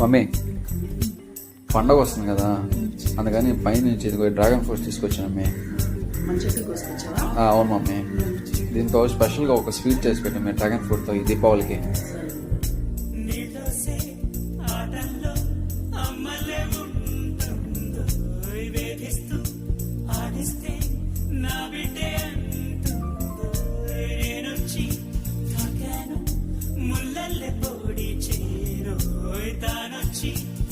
Mummy పండగ వస్తుంది కదా. అందుకని పైనుంచి ఇదిగో డ్రాగన్ ఫ్రూట్స్ తీసుకొచ్చాను మమ్మీ. అవును మమ్మీ. దీంతో స్పెషల్గా ఒక స్వీట్ చేసి పెట్టాం మీ డ్రాగన్ ఫ్రూట్తో ఈ దీపావళికి. questa noche